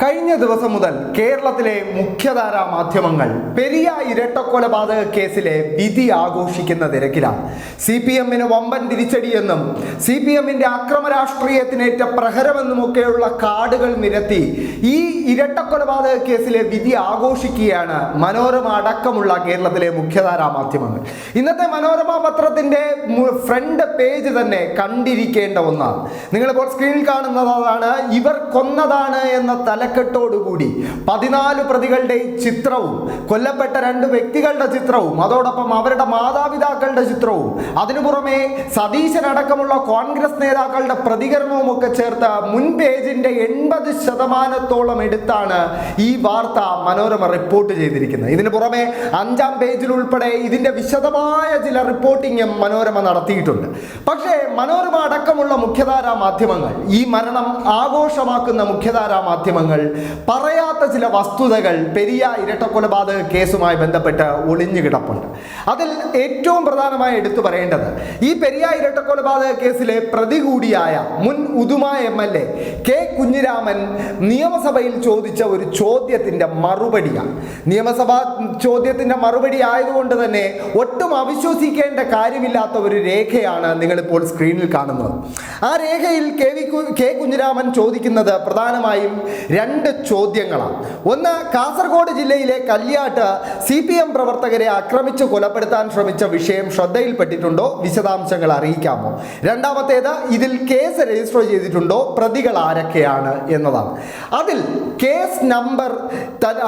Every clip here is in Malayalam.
കഴിഞ്ഞ ദിവസം മുതൽ കേരളത്തിലെ മുഖ്യധാരാ മാധ്യമങ്ങൾ പെരിയ ഇരട്ടക്കൊലപാതക കേസിലെ വിധി ആഘോഷിക്കുന്ന തിരക്കിലാണ്. സി പി എമ്മിന് വമ്പൻ തിരിച്ചടിയെന്നും സി പി എമ്മിന്റെ അക്രമ രാഷ്ട്രീയത്തിനേറ്റ പ്രഹരമെന്നുമൊക്കെയുള്ള കാർഡുകൾ നിരത്തി ഈ ഇരട്ടക്കൊലപാതക കേസിലെ വിധി ആഘോഷിക്കുകയാണ് മനോരമ അടക്കമുള്ള കേരളത്തിലെ മുഖ്യധാരാ മാധ്യമങ്ങൾ. ഇന്നത്തെ മനോരമ പത്രത്തിന്റെ ഫ്രണ്ട് പേജ് തന്നെ കണ്ടിരിക്കേണ്ട ഒന്നാണ്. നിങ്ങളിപ്പോൾ സ്ക്രീനിൽ കാണുന്നതാണ് ഇവർ കൊന്നതാണ് എന്ന തലക്കെട്ടോടുകൂടി പതിനാല് പ്രതികളുടെ ചിത്രവും കൊല്ലപ്പെട്ട രണ്ട് വ്യക്തികളുടെ ചിത്രവും അതോടൊപ്പം അവരുടെ മാതാപിതാക്കളുടെ ചിത്രവും അതിനു പുറമെ സതീശനടക്കമുള്ള കോൺഗ്രസ് നേതാക്കളുടെ പ്രതികരണവും ഒക്കെ ചേർത്ത മുൻ പേജിന്റെ എൺപത് ശതമാനത്തോളം എടുത്താണ് ഈ വാർത്ത മനോരമ റിപ്പോർട്ട് ചെയ്തിരിക്കുന്നത്. ഇതിന് പുറമെ അഞ്ചാം പേജിൽ ഉൾപ്പെടെ ഇതിന്റെ വിശദമായ ചില റിപ്പോർട്ടിങ്ങും മനോരമ നടത്തിയിട്ടുണ്ട്. പക്ഷേ മനോരമ അടക്കമുള്ള മുഖ്യധാരാ മാധ്യമങ്ങൾ ഈ മരണം ആഘോഷമാക്കുന്ന മുഖ്യധാരാ മാധ്യമങ്ങൾ പറയാത്ത ചില വസ്തുതകൾ പെരിയ ഇരട്ടക്കൊലപാതക കേസുമായി ബന്ധപ്പെട്ട് ഒളിഞ്ഞു കിടപ്പുണ്ട്. അതിൽ ഏറ്റവും പ്രധാനമായി എടുത്തു പറയേണ്ടത് ഈ പെരിയ ഇരട്ടക്കൊലപാതക കേസിലെ പ്രതി കൂടിയായ മുൻ Uduma M L A K Kunhiraman നിയമസഭയിൽ ചോദിച്ച ഒരു ചോദ്യത്തിന്റെ മറുപടിയാണ്. നിയമസഭാ ചോദ്യത്തിന്റെ മറുപടി ആയതുകൊണ്ട് തന്നെ ഒട്ടും അവിശ്വസിക്കേണ്ട കാര്യമില്ലാത്ത ഒരു രേഖയാണ് നിങ്ങളിപ്പോൾ സ്ക്രീനിൽ കാണുന്നത്. ആ രേഖയിൽ കെ വി കെ കുഞ്ഞിരാമൻ ചോദിക്കുന്നത് പ്രധാനമായും രണ്ട് ചോദ്യങ്ങളാണ്. ഒന്ന് കാസർഗോഡ് ജില്ലയിലെ കല്യാട്ട് സി പി എം പ്രവർത്തകരെ ആക്രമിച്ച് കൊലപ്പെടുത്താൻ ശ്രമിച്ച വിഷയം ശ്രദ്ധയിൽപ്പെട്ടിട്ടുണ്ടോ? വിശദാംശങ്ങൾ അറിയിക്കാമോ? രണ്ടാമത്തേത് ഇതിൽ കേസ് രജിസ്റ്റർ ചെയ്തിട്ടുണ്ടോ? പ്രതികൾ ആരൊക്കെയാണ് എന്നതാണ്. അതിൽ കേസ് നമ്പർ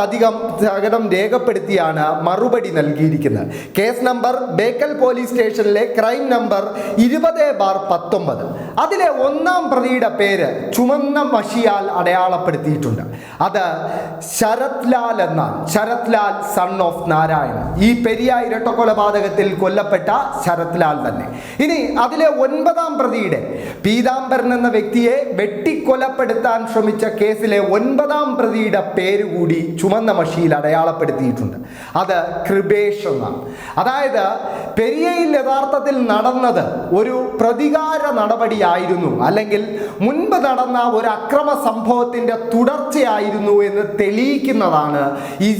അധികം ശകലം രേഖപ്പെടുത്തിയാണ് മറുപടി നൽകിയിരിക്കുന്നത്. കേസ് നമ്പർ ബേക്കൽ പോലീസ് സ്റ്റേഷനിലെ ക്രൈം നമ്പർ ഇരുപത് ബാർ പത്തൊമ്പത്. അതിലെ ഒന്നാം പ്രതിയുടെ പേര് ചുമന്ന മഷിയാൽ അടയാളപ്പെടുത്തിയിട്ടുണ്ട്. അത് ശരത് ലാൽ എന്നാണ്. Sarath Lal son of Narayanan. ഈ പെരിയ ഇരട്ടക്കൊലപാതകത്തിൽ കൊല്ലപ്പെട്ട ശരത് ലാൽ തന്നെ. ഇനി അതിലെ ഒൻപതാം പ്രതിയുടെ പീതാംബരൻ എന്ന വ്യക്തിയെ വെട്ടിക്കൊലപ്പെടുത്താൻ ശ്രമിച്ച കേസിലെ ഒൻപതാം പ്രതിയുടെ പേര് കൂടി ചുമന്ന മഷിയിൽ അടയാളപ്പെടുത്തിയിട്ടുണ്ട്. അത് കൃപേഷ് എന്നാണ്. അതായത് പെരിയയിൽ യഥാർത്ഥത്തിൽ നടന്നത് ഒരു പ്രതികാര നടപടിയായിരുന്നു. അല്ലെങ്കിൽ മുൻപ് നടന്ന ഒരു അക്രമ സംഭവത്തിന്റെ തുടർച്ചയായിരുന്നു എന്ന് തെളിയിക്കുന്നതാണ് ഈ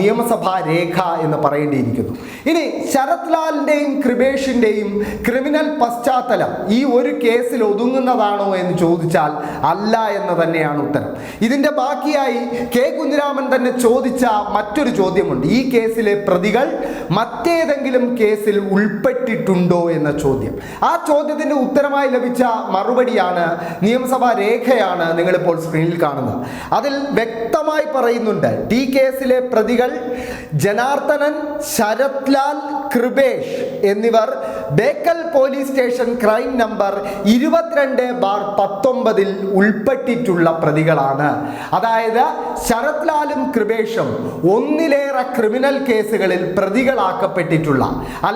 നിയമസഭാ രേഖ എന്ന് പറയേണ്ടിയിരിക്കുന്നു. ഇനി ശരത് ലാലിന്റെയും കൃപേഷിന്റെയും ക്രിമിനൽ പശ്ചാത്തലം ഈ ഒരു കേസിൽ ഒതുങ്ങുന്നതാണോ എന്ന് ചോദിച്ചാൽ അല്ല എന്ന് തന്നെയാണ് ഉത്തരം. ഇതിന്റെ ബാക്കിയായി കെ കുഞ്ഞിരാമൻ തന്നെ ചോദിച്ച മറ്റൊരു ചോദ്യമുണ്ട്. ഈ കേസിലെ പ്രതികൾ മറ്റേതെങ്കിലും കേസിൽ ഉൾപ്പെട്ടിട്ടുണ്ടോ എന്ന ചോദ്യം. ആ ചോദ്യത്തിന്റെ ഉത്തരമായി ലഭിച്ച മറുപടിയാണ് നിയമസഭാ രേഖയാണ് നിങ്ങളിപ്പോൾ സ്ക്രീനിൽ കാണുന്നത്. അതിൽ വ്യക്തമായി പറയുന്നുണ്ട് ടി കേസിലെ പ്രതികൾ ജനാർദ്ദനൻ ശരത് ലാൽ കൃപേഷ് എന്നിവർ Bekal police station crime number ഇരുപത്തിരണ്ട് ബാർ പത്തൊമ്പതിൽ ഉൾപ്പെട്ടിട്ടുള്ള പ്രതികളാണ്. അതായത് ശരത് ലാലും കൃപേഷും ഒന്നിലേറെ ക്രിമിനൽ കേസുകളിൽ പ്രതികളാക്കപ്പെട്ടിട്ടുള്ള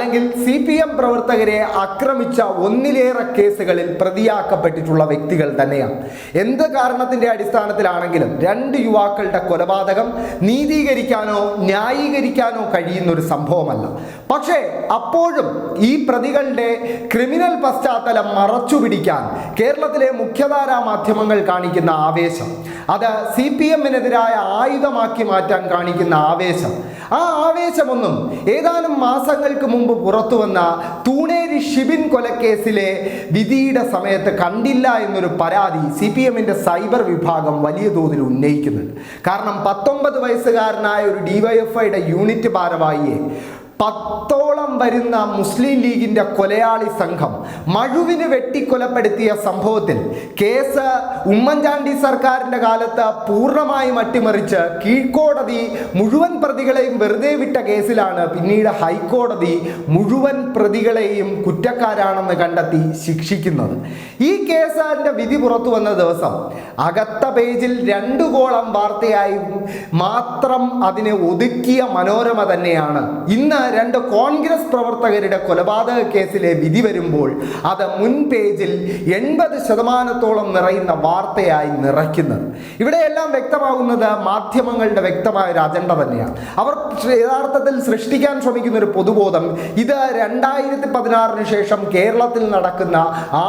അല്ലെങ്കിൽ സി പി എം പ്രവർത്തകരെ ആക്രമിച്ച ഒന്നിലേറെ കേസുകളിൽ പ്രതിയാക്കപ്പെട്ടിട്ടുള്ള വ്യക്തികൾ തന്നെയാണ്. എന്ത് കാരണത്തിന്റെ അടിസ്ഥാനത്തിലാണെങ്കിലും രണ്ട് യുവാക്കളുടെ കൊലപാതകം നീതീകരിക്കാനോ ന്യായീകരിക്കാനോ കഴിയുന്ന ഒരു സംഭവമല്ല. പക്ഷേ അപ്പോഴും ഈ പ്രതികളുടെ ക്രിമിനൽ പശ്ചാത്തലം മറച്ചുപിടിക്കാൻ കേരളത്തിലെ മുഖ്യധാരാ മാധ്യമങ്ങൾ കാണിക്കുന്ന ആവേശം അത് സി പി എമ്മിനെതിരായ ആയുധമാക്കി മാറ്റാൻ കാണിക്കുന്ന ആവേശം. ആ ആവേശമൊന്നും ഏതാനും മാസങ്ങൾക്ക് മുമ്പ് പുറത്തു വന്ന തൂണേരി ഷിബിൻ കൊലക്കേസിലെ വിധിയുടെ സമയത്ത് കണ്ടില്ല എന്നൊരു പരാതി സി പി എമ്മിന്റെ സൈബർ വിഭാഗം വലിയ തോതിൽ ഉന്നയിക്കുന്നുണ്ട്. കാരണം പത്തൊമ്പത് വയസ്സുകാരനായ ഒരു ഡിവൈഎഫ്ഐയുടെ യൂണിറ്റ് ഭാരവാഹിയെ പത്തോളം വരുന്ന മുസ്ലിം ലീഗിന്റെ കൊലയാളി സംഘം മഴുവിന് വെട്ടിക്കൊലപ്പെടുത്തിയ സംഭവത്തിൽ കേസ് ഉമ്മൻചാണ്ടി സർക്കാരിന്റെ കാലത്ത് പൂർണമായും അട്ടിമറിച്ച് കീഴ്ക്കോടതി മുഴുവൻ പ്രതികളെയും വെറുതെ വിട്ട കേസിലാണ് പിന്നീട് ഹൈക്കോടതി മുഴുവൻ പ്രതികളെയും കുറ്റക്കാരാണെന്ന് കണ്ടെത്തി ശിക്ഷിക്കുന്നത്. ഈ കേസിന്റെ വിധി പുറത്തു വന്ന ദിവസം അകത്ത പേജിൽ രണ്ടു കോളം വാർത്തയായി മാത്രം അതിനെ ഒതുക്കിയ മനോരമ തന്നെയാണ്. ഇന്ന് രണ്ട് കോൺഗ്രസ് പ്രവർത്തകരുടെ കൊലപാതക കേസിലെ വിധി വരുമ്പോൾ അത് മുൻ പേജിൽ എൺപത് ശതമാനത്തോളം നിറയുന്ന വാർത്തയായി നിറയ്ക്കുന്നത്. ഇവിടെയെല്ലാം വ്യക്തമാകുന്നത് മാധ്യമങ്ങളുടെ വ്യക്തമായ ഒരു അജണ്ട തന്നെയാണ്. അവർ യഥാർത്ഥത്തിൽ സൃഷ്ടിക്കാൻ ശ്രമിക്കുന്ന ഒരു പൊതുബോധം ഇത് രണ്ടായിരത്തി പതിനാറിന് ശേഷം കേരളത്തിൽ നടക്കുന്ന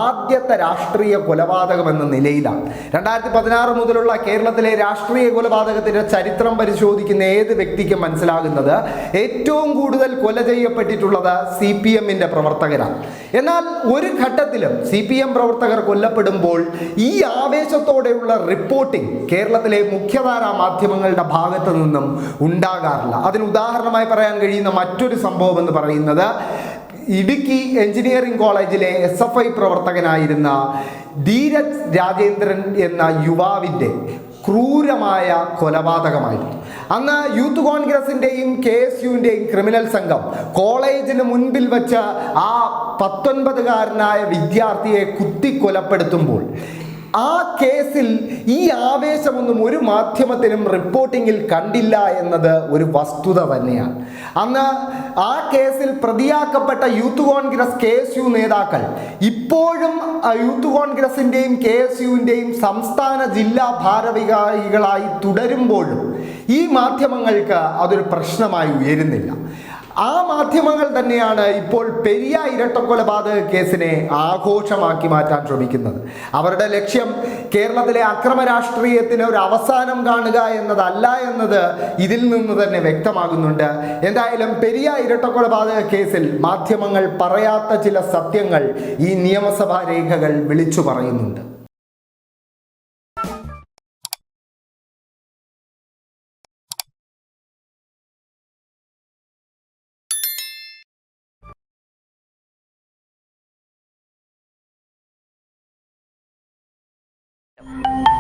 ആദ്യത്തെ രാഷ്ട്രീയ കൊലപാതകം എന്ന നിലയിലാണ്. രണ്ടായിരത്തി പതിനാറ് മുതലുള്ള കേരളത്തിലെ രാഷ്ട്രീയ കൊലപാതകത്തിന്റെ ചരിത്രം പരിശോധിക്കുന്ന ഏത് വ്യക്തിക്കും മനസ്സിലാകുന്നത് ഏറ്റവും കൂടുതൽ കൊല ചെയ്യപ്പെട്ടിട്ടുള്ളത് സി പി എമ്മിന്റെ പ്രവർത്തകരാണ്. എന്നാൽ ഒരു ഘട്ടത്തിലും സി പി എം പ്രവർത്തകർ കൊല്ലപ്പെടുമ്പോൾ ഈ ആവേശത്തോടെയുള്ള റിപ്പോർട്ടിംഗ് കേരളത്തിലെ മുഖ്യധാരാ മാധ്യമങ്ങളുടെ ഭാഗത്ത് നിന്നും ഉണ്ടാകാറില്ല. അതിന് ഉദാഹരണമായി പറയാൻ കഴിയുന്ന മറ്റൊരു സംഭവം എന്ന് പറയുന്നത് ഇടുക്കി എഞ്ചിനീയറിംഗ് കോളേജിലെ എസ് എഫ് ഐ പ്രവർത്തകനായിരുന്ന ധീരജ് രാജേന്ദ്രൻ എന്ന യുവാവിന്റെ ക്രൂരമായ കൊലപാതകമായിരുന്നു. അന്ന് യൂത്ത് കോൺഗ്രസിന്റെയും കെ എസ് യുവിന്റെയും ക്രിമിനൽ സംഘം കോളേജിന് മുൻപിൽ വെച്ച് ആ പത്തൊൻപതുകാരനായ വിദ്യാർത്ഥിയെ കുത്തിക്കൊലപ്പെടുത്തുമ്പോൾ ആ കേസിൽ ഈ ആവേശമൊന്നും ഒരു മാധ്യമത്തിനും റിപ്പോർട്ടിങ്ങിൽ കണ്ടില്ല എന്നത് ഒരു വസ്തുത തന്നെയാണ്. അന്ന് ആ കേസിൽ പ്രതിയാക്കപ്പെട്ട youth Congress K S U നേതാക്കൾ ഇപ്പോഴും യൂത്ത് കോൺഗ്രസിന്റെയും കെ എസ് യുവിന്റെയും സംസ്ഥാന ജില്ലാ ഭാരവികാരികളായി തുടരുമ്പോഴും ഈ മാധ്യമങ്ങൾക്ക് അതൊരു പ്രശ്നമായി ഉയരുന്നില്ല. ആ മാധ്യമങ്ങൾ തന്നെയാണ് ഇപ്പോൾ പെരിയ ഇരട്ടക്കൊലപാതക കേസിനെ ആഘോഷമാക്കി മാറ്റാൻ ശ്രമിക്കുന്നത്. അവരുടെ ലക്ഷ്യം കേരളത്തിലെ അക്രമ രാഷ്ട്രീയത്തിന് ഒരു അവസാനം കാണുക എന്നതല്ല എന്നത് ഇതിൽ നിന്ന് തന്നെ വ്യക്തമാകുന്നുണ്ട്. എന്തായാലും പെരിയ ഇരട്ടക്കൊലപാതക കേസിൽ മാധ്യമങ്ങൾ പറയാത്ത ചില സത്യങ്ങൾ ഈ നിയമസഭാ രേഖകൾ വിളിച്ചു പറയുന്നുണ്ട്. Música